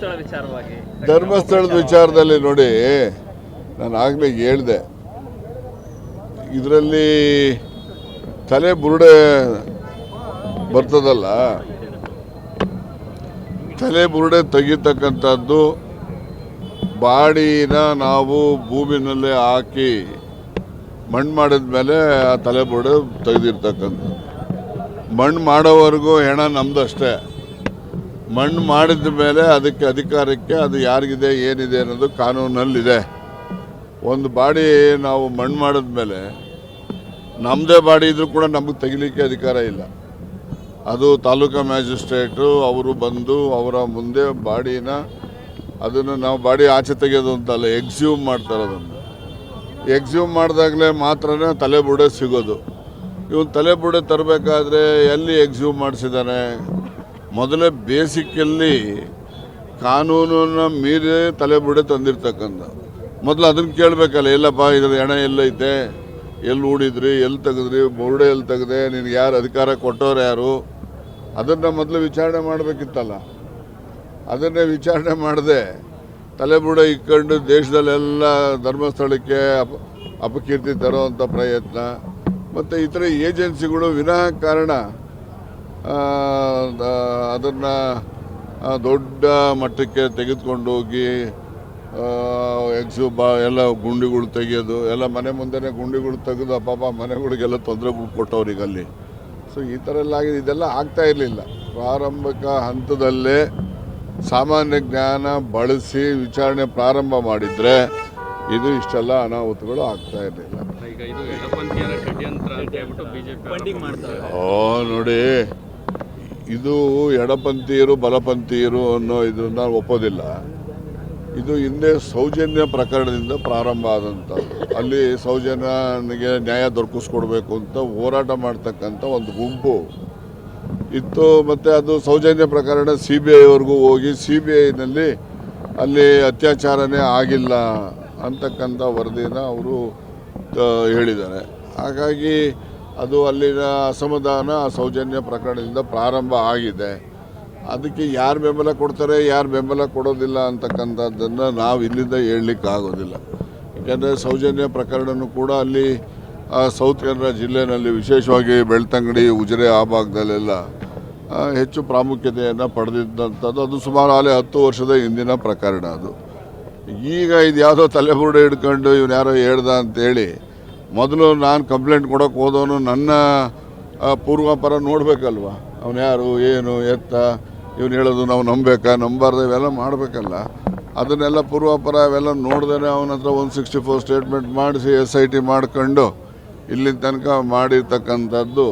ಧರ್ಮಸ್ಥಳ ಧರ್ಮಸ್ಥಳದ ವಿಚಾರದಲ್ಲಿ ನೋಡಿ, ನಾನು ಆಗಲೇ ಹೇಳಿದೆ. ಇದರಲ್ಲಿ ತಲೆ ಬುರುಡೆ ಬರ್ತದಲ್ಲ? ತಲೆ ಬುರುಡೆ ತೆಗೀತಕ್ಕಂಥದ್ದು ಬಾಡಿನ ನಾವು ಭೂಮಿನಲ್ಲೇ ಹಾಕಿ ಮಣ್ಣು ಮಾಡಿದ ಮೇಲೆ ಆ ತಲೆ ಬುರುಡೆ ತೆಗೆದಿರ್ತಕ್ಕಂಥದ್ದು. ಮಣ್ಣು ಮಾಡೋವರೆಗೂ ಹೆಣ ನಮ್ದು ಅಷ್ಟೇ ಮಣ್ಣು ಮಾಡಿದ ಮೇಲೆ ಅದಕ್ಕೆ ಅಧಿಕಾರಕ್ಕೆ ಅದು ಯಾರಿಗಿದೆ, ಏನಿದೆ ಅನ್ನೋದು ಕಾನೂನಲ್ಲಿದೆ. ಒಂದು ಬಾಡಿ ನಾವು ಮಣ್ಣು ಮಾಡಿದ ಮೇಲೆ ನಮ್ಮದೇ ಬಾಡಿ ಇದ್ರೂ ಕೂಡ ನಮಗೆ ತೆಗಿಲಿಕ್ಕೆ ಅಧಿಕಾರ ಇಲ್ಲ. ಅದು ತಾಲೂಕಾ ಮ್ಯಾಜಿಸ್ಟ್ರೇಟು ಅವರು ಬಂದು ಅವರ ಮುಂದೆ ಬಾಡಿನ ಅದನ್ನು ನಾವು ಬಾಡಿ ಆಚೆ ತೆಗೆಯೋದು ಅಂತಲ್ಲ ಎಕ್ಸ್ಯೂಮ್ ಮಾಡ್ತಾರೆ ಅದನ್ನು ಎಕ್ಸ್ಯೂಮ್ ಮಾಡಿದಾಗಲೇ ಮಾತ್ರನೇ ತಲೆಬುಡೆ ಸಿಗೋದು. ಇವನು ತಲೆಬುಡೆ ತರಬೇಕಾದ್ರೆ ಎಲ್ಲಿ ಎಕ್ಸ್ಯೂಮ್ ಮಾಡಿಸಿದ್ದಾನೆ ಮೊದಲೇ ಬೇಸಿಕಲ್ಲಿ ಕಾನೂನನ್ನು ಮೀರಿ ತಲೆ ಬುಡೆ ತಂದಿರ್ತಕ್ಕಂಥ. ಮೊದಲು ಅದನ್ನು ಕೇಳಬೇಕಲ್ಲ, ಎಲ್ಲಪ್ಪ ಇದ್ರ ಹೆಣ ಎಲ್ಲೈತೆ, ಎಲ್ಲಿ ಹೂಡಿದ್ರಿ ಎಲ್ಲಿ ತೆಗೆದ್ರಿ, ಬೋರ್ಡೆ ಎಲ್ಲಿ ತೆಗೆದೆ, ನಿನಗೆ ಯಾರು ಅಧಿಕಾರ ಕೊಟ್ಟವ್ರು ಯಾರು? ಅದನ್ನು ಮೊದಲು ವಿಚಾರಣೆ ಮಾಡಬೇಕಿತ್ತಲ್ಲ. ಅದನ್ನೇ ವಿಚಾರಣೆ ಮಾಡದೆ ತಲೆಬುಡ ಇಕ್ಕೊಂಡು ದೇಶದಲ್ಲೆಲ್ಲ ಧರ್ಮಸ್ಥಳಕ್ಕೆ ಅಪ, ಅಪಕೀರ್ತಿ ತರುವಂಥ ಪ್ರಯತ್ನ, ಮತ್ತು ಇತರ ಏಜೆನ್ಸಿಗಳು ವಿನಾಕಾರಣ ಅದನ್ನು ದೊಡ್ಡ ಮಟ್ಟಕ್ಕೆ ತೆಗೆದುಕೊಂಡು ಹೋಗಿ ಎಕ್ಸು ಬಾ ಎಲ್ಲ ಗುಂಡಿಗಳು ತೆಗೆಯೋದು ಎಲ್ಲ ಮನೆ ಮುಂದೆನೇ ಗುಂಡಿಗಳು ತೆಗೆದು ಪಾಪ ಮನೆಗಳಿಗೆಲ್ಲ ತೊಂದರೆಗಳು ಕೊಟ್ಟವ್ರಿಗೆ ಅಲ್ಲಿ ಸೊ ಈ ಥರ ಎಲ್ಲ ಆಗಿದೆ. ಇದೆಲ್ಲ ಆಗ್ತಾ ಇರಲಿಲ್ಲ. ಪ್ರಾರಂಭಿಕ ಹಂತದಲ್ಲೇ ಸಾಮಾನ್ಯ ಜ್ಞಾನ ಬಳಸಿ ವಿಚಾರಣೆ ಪ್ರಾರಂಭ ಮಾಡಿದರೆ ಇದು ಇಷ್ಟೆಲ್ಲ ಅನಾಹುತಗಳು ಆಗ್ತಾ ಇರಲಿಲ್ಲ. ಈಗ ಇದು ಎಡಪಂಥೀಯರ ಷಡ್ಯಂತ್ರ ಅಂತ ಹೇಳ್ಬಿಟ್ಟು ಬಿಜೆಪಿ ಫಂಡಿಂಗ್ ಓ ನೋಡಿ. ಇದು ಎಡಪಂಥೀಯರು ಬಲಪಂಥೀಯರು ಅನ್ನೋ ಇದನ್ನ ಒಪ್ಪೋದಿಲ್ಲ. ಇದು ಹಿಂದೆ ಸೌಜನ್ಯ ಪ್ರಕರಣದಿಂದ ಪ್ರಾರಂಭ ಆದಂಥದ್ದು ಅಲ್ಲಿ ಸೌಜನ್ಯನಿಗೆ ನ್ಯಾಯ ದೊರಕಿಸ್ಕೊಡ್ಬೇಕು ಅಂತ ಹೋರಾಟ ಮಾಡ್ತಕ್ಕಂಥ ಒಂದು ಗುಂಪು ಇತ್ತು. ಮತ್ತು ಅದು ಸೌಜನ್ಯ ಪ್ರಕರಣ ಸಿ ಬಿ ಐವರೆಗೂ ಹೋಗಿ ಸಿ ಬಿ ಐನಲ್ಲಿ ಅಲ್ಲಿ ಅತ್ಯಾಚಾರನೇ ಆಗಿಲ್ಲ ಅಂತಕ್ಕಂಥ ವರದಿನ ಅವರು ಹೇಳಿದ್ದಾರೆ. ಹಾಗಾಗಿ ಅದು ಅಲ್ಲಿನ ಅಸಮಾಧಾನ, ಸೌಜನ್ಯ ಪ್ರಕರಣದಿಂದ ಪ್ರಾರಂಭ ಆಗಿದೆ. ಅದಕ್ಕೆ ಯಾರು ಬೆಂಬಲ ಕೊಡ್ತಾರೆ, ಯಾರು ಬೆಂಬಲ ಕೊಡೋದಿಲ್ಲ ಅಂತಕ್ಕಂಥದ್ದನ್ನು ನಾವು ಇಲ್ಲಿಂದ ಹೇಳಲಿಕ್ಕೆ ಆಗೋದಿಲ್ಲ ಯಾಕೆಂದರೆ ಸೌಜನ್ಯ ಪ್ರಕರಣನೂ ಕೂಡ ಅಲ್ಲಿ ಸೌತ್ ಕನ್ನಡ ಜಿಲ್ಲೆಯಲ್ಲಿ ವಿಶೇಷವಾಗಿ ಬೆಳ್ತಂಗಡಿ, ಉಜಿರೆ ಆ ಭಾಗದಲ್ಲೆಲ್ಲ ಹೆಚ್ಚು ಪ್ರಾಮುಖ್ಯತೆಯನ್ನು ಪಡೆದಿದ್ದಂಥದ್ದು. ಅದು ಸುಮಾರು ಆಲೆ ಹತ್ತು ವರ್ಷದ ಹಿಂದಿನ ಪ್ರಕರಣ ಅದು. ಈಗ ಇದು ಯಾವುದೋ ತಲೆಬುರುಡೆ ಹಿಡ್ಕೊಂಡು ಇವನು ಯಾರೋ ಹೇಳ್ದ ಅಂತೇಳಿ ಮೊದಲು ನಾನು ಕಂಪ್ಲೇಂಟ್ ಕೊಡೋಕೆ ಹೋದವನು ನನ್ನ ಪೂರ್ವಾಪರ ನೋಡಬೇಕಲ್ವ? ಅವನು ಯಾರು, ಏನು, ಎತ್ತ, ಇವನು ಹೇಳೋದು ನಾವು ನಂಬೇಕಾ, ನಂಬಾರ್ದು ಇವೆಲ್ಲ ಮಾಡಬೇಕಲ್ಲ. ಅದನ್ನೆಲ್ಲ ಪೂರ್ವಾಪರ ಅವೆಲ್ಲ ನೋಡಿದ್ರೆ ಅವನ ಹತ್ರ ಒನ್ ಸಿಕ್ಸ್ಟಿ ಫೋರ್ ಸ್ಟೇಟ್ಮೆಂಟ್ ಮಾಡಿಸಿ ಎಸ್ ಐ ಟಿ ಮಾಡ್ಕೊಂಡು ಇಲ್ಲಿ ತನಕ ಮಾಡಿರ್ತಕ್ಕಂಥದ್ದು,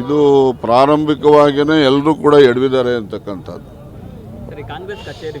ಇದು ಪ್ರಾರಂಭಿಕವಾಗಿಯೇ ಎಲ್ಲರೂ ಕೂಡ ಎಡವಿದ್ದಾರೆ ಅಂತಕ್ಕಂಥದ್ದು. ಕಾಂಗ್ರೆಸ್ ಕಚೇರಿ